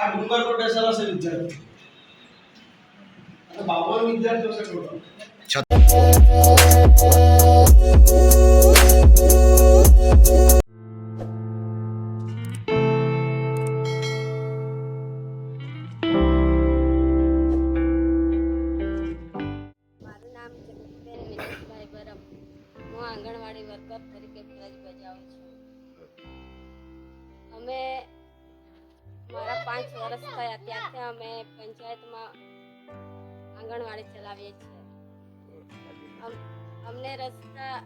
આ ડુંગર પર બેસેલા છે વિદ્યાર્થી અને બાવન વિદ્યાર્થીઓ છે ટોટલ મારું નામ જગતબેન વિનેશભાઈ બરમ હું આંગણવાડી વર્કર તરીકે ફરજ બજાવું છું પાંચ વર્ષ થયા ત્યારથી અમે પંચાયતમાં આંગણવાડી ચલાવીએ છીએ. અમ- અમને રસ્તા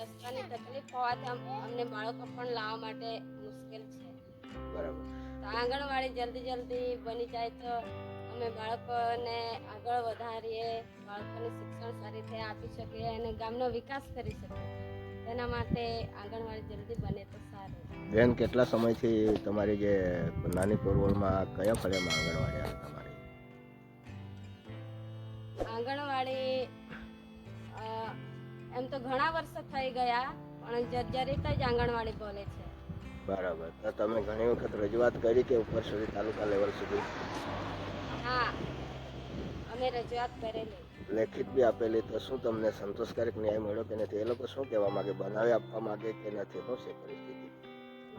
રસ્તાની તકલીફ હોવાથી અમને બાળકો પણ લાવવા માટે મુશ્કેલ છે. બરાબર. તો આંગણવાડી જલ્દી જલ્દી બની જાય તો અમે બાળકોને આગળ વધારીએ બાળકોને શિક્ષણ સારી રીતે આપી શકીએ અને ગામનો વિકાસ કરી શકીએ. તેના માટે આંગણવાડી જલ્દી બને તો સારું. બેન કેટલા સમયથી તમારી જે નાની પોરવળમાં કયા ફળિયામાં આંગણવાડી આવે તમારી? આંગણવાડી એમ તો ઘણા વર્ષો થઈ ગયા પણ જર્જરિત જ આંગણવાડી બોલે છે. બરાબર. તો તમે ઘણી વખત રજૂઆત કરી કે ઉપર સુધી તાલુકા લેવલ સુધી? હા અમે રજૂઆત કરેલી. લેખિત બી આપેલી. તો શું તમને સંતોષકારક ન્યાય મળ્યો કે નથી? એ લોકો શું કહેવા માંગે? બનાવી આપવા માંગે કે નથી? શું છે પરિસ્થિતિ?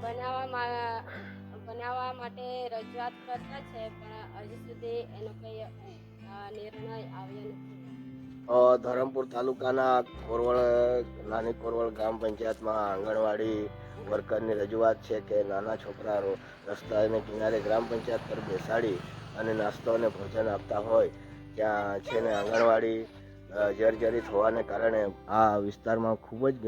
બનાવવા બનાવવા માટે રજૂઆત કરતા છે, પણ હજી સુધી એનો કોઈ નિર્ણય આવ્યો નથી. ધરમપુર તાલુકાના કોરવળ, નાની કોરવળ ગ્રામ પંચાયતમાં આંગણવાડી વર્કરની રજૂઆત છે કે નાના છોકરા રસ્તાને કિનારે ગ્રામ પંચાયત પર બેસાડી અને નાસ્તો અને ભોજન આપતા હોય, ત્યાં છે ને આંગણવાડી જર્જરિત હોવાને કારણે આ વિસ્તારમાં ખૂબ જ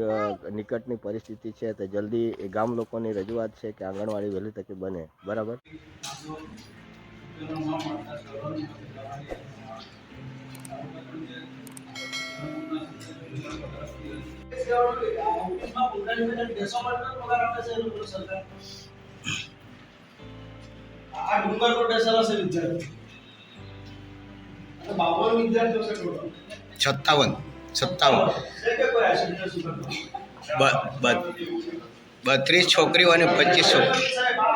નિકટની પરિસ્થિતિ છે તો જલ્દી એ ગામ લોકોની રજૂઆત છે કે આંગણવાડી વહેલી તકે બને. બરાબર? આ ડુંગર બેસેલા છે વિદ્યાર્થી બાવન વિદ્યાર્થીઓ છે સત્તાવન સત્તાવન. બત્રીસ છોકરીઓ અને પચીસ છોકરી. સાહેબ આ